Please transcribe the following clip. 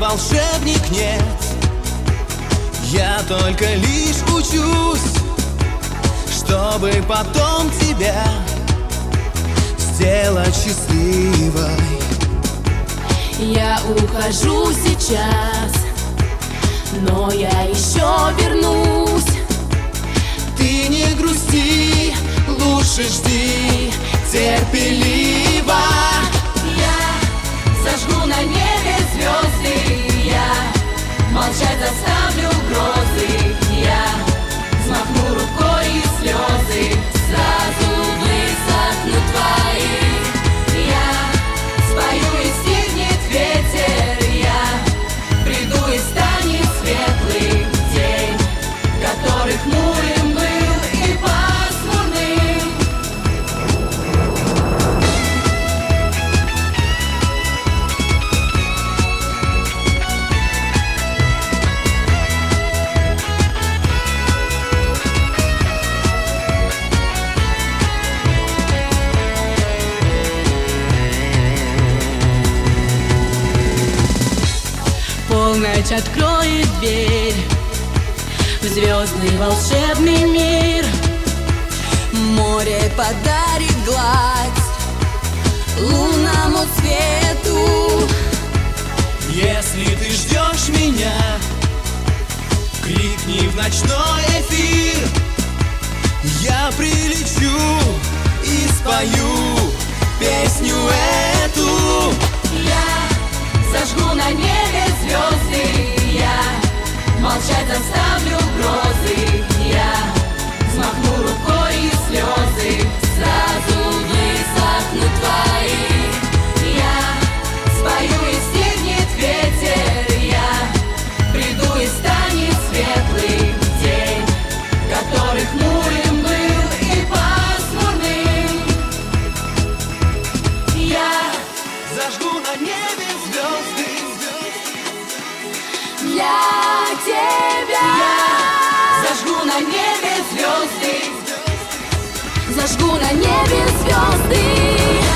волшебник, нет. Я только лишь учусь Чтобы потом тебя Сделать счастливой. Я ухожу сейчас, но я еще вернусь. Ты не грусти, лучше жди терпеливо. Я зажгу на небе звезды, time. Полночь откроет дверь В звездный волшебный мир. Море подарит гладь Лунному свету Если ты ждешь меня Крикни в ночной эфир. Я прилечу и спою Песню эту Зажгу на небе звезды. Для тебя Я зажгу на небе звезды. Зажгу на небе звезды